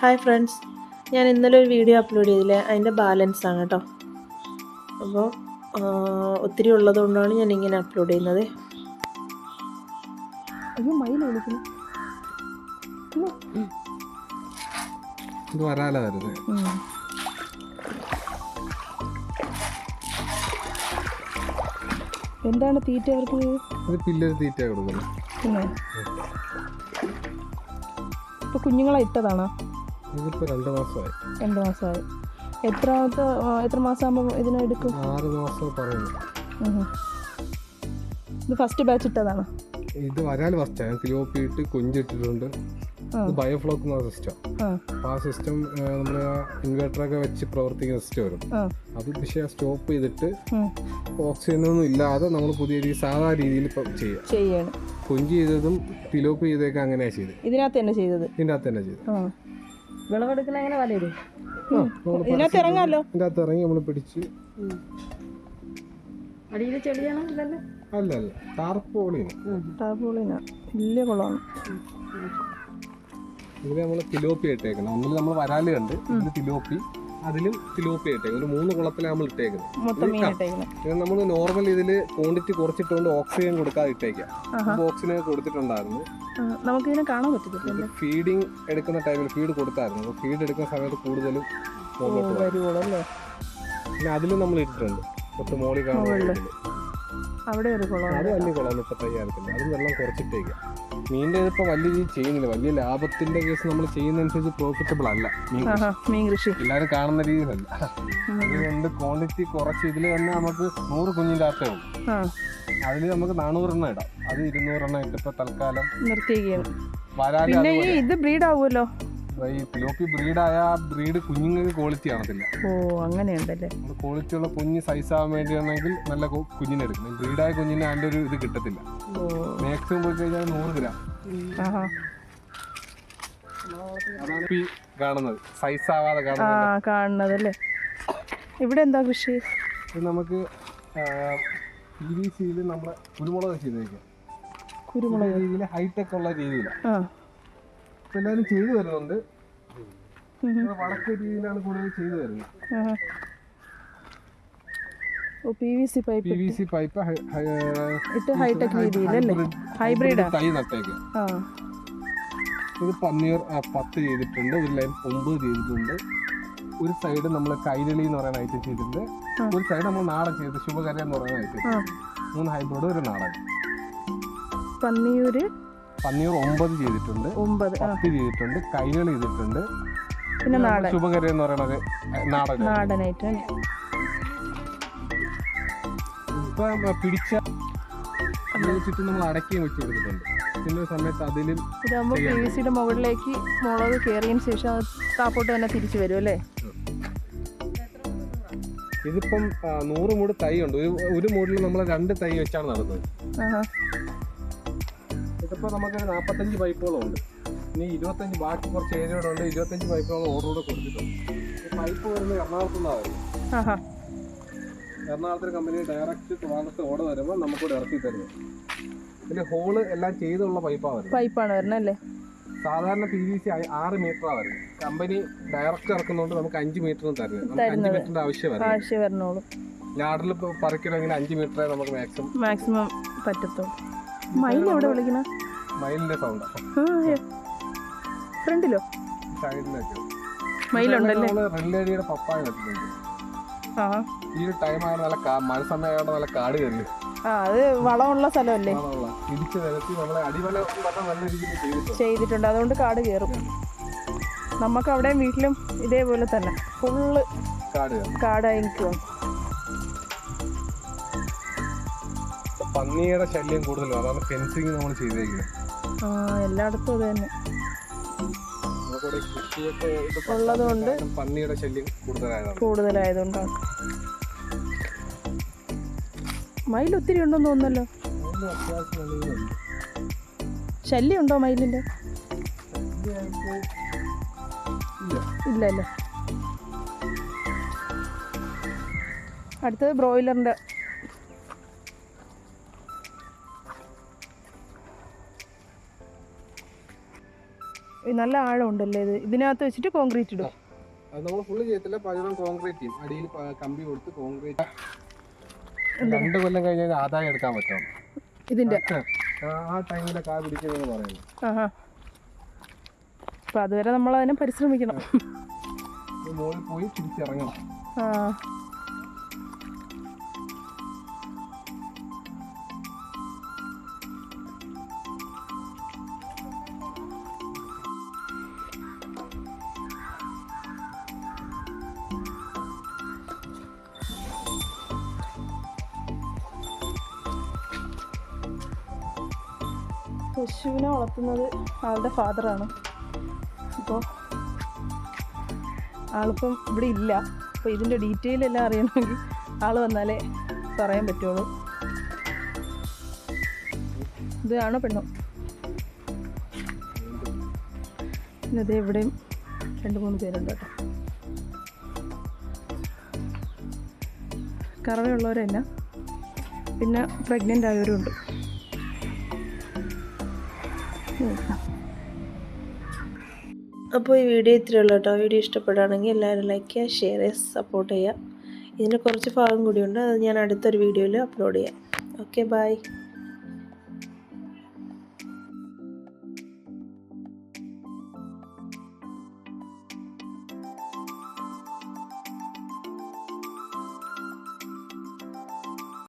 Hi friends ഞാൻ ഇന്നലെ ഒരു വീഡിയോ അപ്ലോഡ് ചെയ്തില്ലേ? അതിന്റെ ബാലൻസ് ആണ് കേട്ടോ അപ്പോൾ ഒത്തിരി ഉള്ളതുകൊണ്ടാണ് ഞാൻ ഇങ്ങനെ അപ്ലോഡ് ചെയ്യുന്നത്. ഇത് എന്താണ് തീറ്റ അവർക്ക്? ഇത് പില്ലൊരു തീറ്റ കൊടുക്കുന്നത്. കുഞ്ഞുങ്ങളെ ഇട്ടതാണോ? ഇതിപ്പോ രണ്ട് മാസമായി. രണ്ട് മാസമായി. എത്രാമത്തെ എത്ര മാസമാകുമ്പോൾ ഇതിനെ എടുക്കും? ആറ് മാസം പറയുന്നു. ഇത് ഫസ്റ്റ് ബാച്ച് ഇട്ടതാണ്. ഇത് വരാൽ ഫസ്റ്റ് ഞാൻ കിലോപ്പി ഇട്ട് കൊഞ്ചിട്ടിട്ടുണ്ട് ഇത് ബയോഫ്ലോക്ക് എന്ന സിസ്റ്റം ആ. സിസ്റ്റം നമ്മൾ ഇൻവെർട്ടറൊക്കെ വെച്ച് പ്രവർത്തിക്കുന്ന സിസ്റ്റം വരും അത് പക്ഷേ സ്റ്റോപ്പ് ചെയ്തിട്ട് ഉം. ഓക്സിജനൊന്നും ഇല്ലാതെ നമ്മൾ പുതിയ രീതി സാധാ രീതിയിൽ ചെയ്യാം. കൊഞ്ച് ചെയ്തതും തിലോപ്പ് ചെയ്തൊക്കെ അങ്ങനെയാണ് ചെയ്തത്. ഇതിനകത്ത് തന്നെ ചെയ്തത്. ഇതിനകത്ത് തന്നെ ചെയ്തത്. വിളവെടുക്കുന്ന എങ്ങനെ വലയിടും നമ്മൾ ഇതിനകത്ത് ഇറങ്ങാമല്ലോ? ഇതിന്റെ ഇറങ്ങി നമ്മൾ പിടിച്ച് അടിയിൽ ചെടിയാണോ ഇതല്ലേ? അല്ല അല്ല. ടാർപ്പോളിന് ടാബോളിന വലിയ കുളമാണ്. ഇതിൽ നമ്മൾ തിലോപ്പി ഇട്ടേക്കണം. ഒന്നിൽ നമ്മൾ വരാൽ കണ്ട് ഇതിൽ തിലോപ്പി. അതിലും തിലോപ്പി ഇട്ടേക്കുന്നത് ഒരു മൂന്ന് കുളത്തിലാണ് നമ്മൾ ഇട്ടേക്കുന്നത്. നമ്മൾ നോർമൽ ഇതിൽ ക്വാണ്ടിറ്റി കുറച്ചിട്ടുകൊണ്ട് ഓക്സിജൻ കൊടുക്കാതെ ഇട്ടേക്കാം. ഓക്സിജൻ കൊടുത്തിട്ടുണ്ടായിരുന്നു. നമുക്കിതിനെ കാണാൻ പറ്റത്തില്ല ഫീഡിങ് എടുക്കുന്ന ടൈമിൽ ഫീഡ് കൊടുത്തായിരുന്നു. അപ്പോൾ ഫീഡ് എടുക്കുന്ന സമയത്ത് കൂടുതലും പിന്നെ അതിലും നമ്മൾ ഇട്ടിട്ടുണ്ട്. കുറച്ച് മോളി കാണുന്ന ഇതിൽ. അവിടെ ഒരു കുളം അത് വലിയ കുളം മുപ്പത്തയ്യായിരത്തിന്റെ അതും വെള്ളം കുറച്ചിട്ടേക്ക്. മീനിന്റെ ഇതിപ്പോൾ വലിയ രീതി ചെയ്യുന്നില്ല. വലിയ ലാഭത്തിന്റെ കേസ് നമ്മൾ ചെയ്യുന്നതനുസരിച്ച് പ്രോഫിറ്റബിൾ അല്ല മീൻ കൃഷി. ആഹാ മീൻ കൃഷി. എല്ലാവരും കാണുന്ന രീതിയിലല്ല. അതുകൊണ്ട് ക്വാണ്ടിറ്റി കുറച്ച് ഇതിൽ തന്നെ നമുക്ക് നൂറ് കുഞ്ഞിന്റെ ഉള്ളൂ. ആ. അതിൽ നമുക്ക് നാനൂറെണ്ണം ഇടാം. അത് ഇരുന്നൂറെണ്ണം ഇട്ടിപ്പോൾ തൽക്കാലം നിർത്തിയിരിക്കുകയാണ്. വരാൻ പിന്നെ ഈ ഇത് ബ്രീഡ് ആവുമല്ലോ. ഈ പിലോപ്പി ബ്രീഡായ ബ്രീഡ് കുഞ്ഞുങ്ങൾക്ക് ക്വാളിറ്റി കാണത്തില്ല. ഓ അങ്ങനെയുണ്ടല്ലേ? ക്വാളിറ്റി ഉള്ള കുഞ്ഞ് സൈസ് ആവാൻ വേണ്ടിയാണെങ്കിൽ നല്ല കുഞ്ഞിനെ എടുക്കണം ബ്രീഡായ കുഞ്ഞിന് അതിന്റെ ഒരു ഇത് കിട്ടത്തില്ല. മാക്സിമം പോയി കഴിഞ്ഞാൽ നൂറ് ഗ്രാം അതാണ് കാണുന്നത്. സൈസ് ആവാതെ കാണുന്നത്. അല്ലേ ഇവിടെ എന്താ കൃഷി? നമുക്ക് പി വി സിയിൽ നമ്മൾ കുരുമുളക് ചെയ്തേക്കാം കുരുമുളക്. രീതിയിൽ ഹൈടെക് ഉള്ള രീതിയിലാണ് ഇപ്പൊ എല്ലാവരും ചെയ്തു വരുന്നുണ്ട് വടക്ക് രീതിയിലാണ് കൂടുതൽ ചെയ്തു വരുന്നത് ഓ P V C P pipe V C pipe ഇട്ട് ഹൈടെക് രീതിയിലല്ലേ ഹൈബ്രിഡാ തൈ നട്ടേക്ക്. ഇത് പന്നീർ പത്ത് ചെയ്തിട്ടുണ്ട്. ഒരു ലൈൻ ഒമ്പത് ചെയ്തിട്ടുണ്ട്. ഒരു സൈഡ് നമ്മൾ കൈരളി എന്ന് പറയുന്ന ഐറ്റം ചെയ്തിട്ടുണ്ട്. ഒരു സൈഡ് നമ്മൾ നാടൻ ചെയ്ത് ശുഭകര എന്ന് പറയുന്ന ഐറ്റം മൂന്ന് ഹൈബ്രിഡ് ഒരു നാടൻ. പന്നിയൂര് പന്നീർ ഒമ്പത് ചെയ്തിട്ടുണ്ട്. ഒമ്പത് പത്ത് ചെയ്തിട്ടുണ്ട്. കൈകൾ ചെയ്തിട്ടുണ്ട്. പിന്നെ നാടൻ. ശുഭകര എന്ന് പറയുന്നത് നാടൻ നാടനായിട്ട്? ഇപ്പം പിടിച്ച ചുറ്റും നമ്മൾ അടക്കുകയും വെച്ച് കൊടുത്തിട്ടുണ്ട്. പിന്നെ സമയത്ത് അതിലും ഇതാകുമ്പോൾ പി വി സിയുടെ മുകളിലേക്ക് മുളക് കയറിയതിന് ശേഷം താപ്പോട്ട് തന്നെ തിരിച്ചു വരും അല്ലേ? ഇതിപ്പം നൂറ് മൂട് തൈ ഉണ്ട്. ഒരു ഒരു മൂടിൽ നമ്മൾ രണ്ട് തൈ വെച്ചാണ് നടന്നത്. ഇതിപ്പോൾ നമുക്കൊരു നാൽപ്പത്തഞ്ച് പൈപ്പുകളും ഉണ്ട് ഇനി ഇരുപത്തഞ്ച് ബാക്കി കുറച്ച് ഏരിയയുടെ ഉണ്ട് ഇരുപത്തഞ്ച് പൈപ്പുകളും ഓർഡർ കൂടെ കൊടുത്തിട്ടുണ്ട്. ഈ പൈപ്പ് വരുന്നത് എറണാകുളത്തു ആഹാ. എറണാകുളത്തൊരു കമ്പനി ഡയറക്റ്റ് ട്രിവാൻഡ്രത്ത് ഓർഡർ വരുമ്പോൾ നമുക്കിവിടെ ഇറക്കി തരുന്നത് പിന്നെ ഹോൾ എല്ലാം ചെയ്തുള്ള പൈപ്പാണ് വരുന്നത്. പൈപ്പാണ് വരുന്നത് അല്ലേ? സാധാരണ പി വി സി ആറ് മീറ്ററാണ് വരുന്നത്. കമ്പനി ഡയറക്റ്റ് ഇറക്കുന്നതുകൊണ്ട് നമുക്ക് അഞ്ച് മീറ്ററും തരുന്നത്. നമുക്ക് അഞ്ച്. മീറ്ററിന്റെ ആവശ്യം ആവശ്യം ആഴ്ച ഞാടിൽ പറിക്കണമെങ്കിൽ അഞ്ച് മീറ്ററേ നമുക്ക് മാക്സിമം മാക്സിമം പറ്റത്തുള്ളൂ. മയിൽ എവിടെ വിളിക്കണ? മൈലിന്റെ സൗണ്ട്. ഫ്രണ്ടിലോ? മയിലുണ്ടല്ലേ? പപ്പായ ഈ ഒരു ടൈം ആയ നല്ല മഴ സമയമായിട്ട് നല്ല കാട് കയറി അത് വളമുള്ള സ്ഥലമല്ലേ? ഇടിച്ച് നിരത്തി നമ്മളെ അടിവല പറഞ്ഞ നല്ല രീതിയിൽ ചെയ്തിട്ടുണ്ട്. അതുകൊണ്ട് കാട് കയറും. നമുക്ക് അവിടെയും വീട്ടിലും ഇതേപോലെ തന്നെ. ഫുള്ള് കാട് കാടായി നിൽക്കുക പന്നിയുടെ ശല്യം കൂടുതലും. അതാണ് ഫെൻസിങ് നമ്മൾ ചെയ്തേക്കുന്നത് ആ എല്ലായിടത്തും അത് തന്നെ. നമുക്കിവിടെ കൃഷിയൊക്കെ ഇത് ഉള്ളതുകൊണ്ട് കാരണം പന്നിയുടെ ശല്യം കൂടുതലായതാണ്. കൂടുതലായതുകൊണ്ടാണ് മയിൽ ഒത്തിരി ഉണ്ടെന്ന് തോന്നുന്നല്ലോ. അതുകൊണ്ട് അത്യാവശ്യം നല്ല ശല്യം ഉണ്ടോ മയിലിന്റെ ഇല്ല അല്ലേ അടുത്തത് ബ്രോയിലറിന്റെ നല്ല ആഴം ഉണ്ടല്ലേ ഇത്? ഇതിനകത്ത് വെച്ചിട്ട് കോൺക്രീറ്റ് ഇടും. അത് നമ്മൾ ഫുള്ള് ചെയ്യത്തില്ല. പകരം കോൺക്രീറ്റ് ചെയ്യും. അടിയിൽ കമ്പി കൊടുത്ത് കോൺക്രീറ്റ് രണ്ട് കൊല്ലം കഴിഞ്ഞാൽ ആദായം എടുക്കാൻ പറ്റും. ഇതിന്റെ? ആ ടൈമിലെ കാ പിടിക്കുന്നതെന്ന് പറയുന്നത് ആഹാ. അപ്പം അതുവരെ നമ്മൾ അതിനെ പരിശ്രമിക്കണം മുകളിൽ പോയി തിരിച്ചിറങ്ങണം. ആ. പശുവിനെ വളർത്തുന്നത് ആളുടെ ഫാദറാണ്. അപ്പോൾ ആളിപ്പം ഇവിടെ ഇല്ല. അപ്പോൾ ഇതിന്റെ ഡീറ്റെയിൽ എല്ലാം അറിയണമെങ്കിൽ ആൾ വന്നാലേ പറയാൻ പറ്റുള്ളൂ. ഇതാണ് കാണോ പെണ്ണു? ഇത് എവിടെയും രണ്ട് മൂന്ന് പേരുണ്ട് കേട്ടോ. കറവയുള്ളവരല്ല പിന്നെ പ്രഗ്നന്റ് ആയവരുണ്ട്. ഉം. അപ്പോൾ ഈ വീഡിയോ ഇത്രയേ ഉള്ളൂ കേട്ടോ. വീഡിയോ ഇഷ്ടപ്പെടുകയാണെങ്കിൽ എല്ലാവരും ലൈക്ക് ചെയ്യുക ഷെയർ ചെയ്യുക സപ്പോർട്ട് ചെയ്യുക. ഇതിന്റെ കുറച്ച് ഭാഗം കൂടിയുണ്ട് അത് ഞാൻ അടുത്തൊരു വീഡിയോയിൽ അപ്ലോഡ് ചെയ്യാം. Okay bye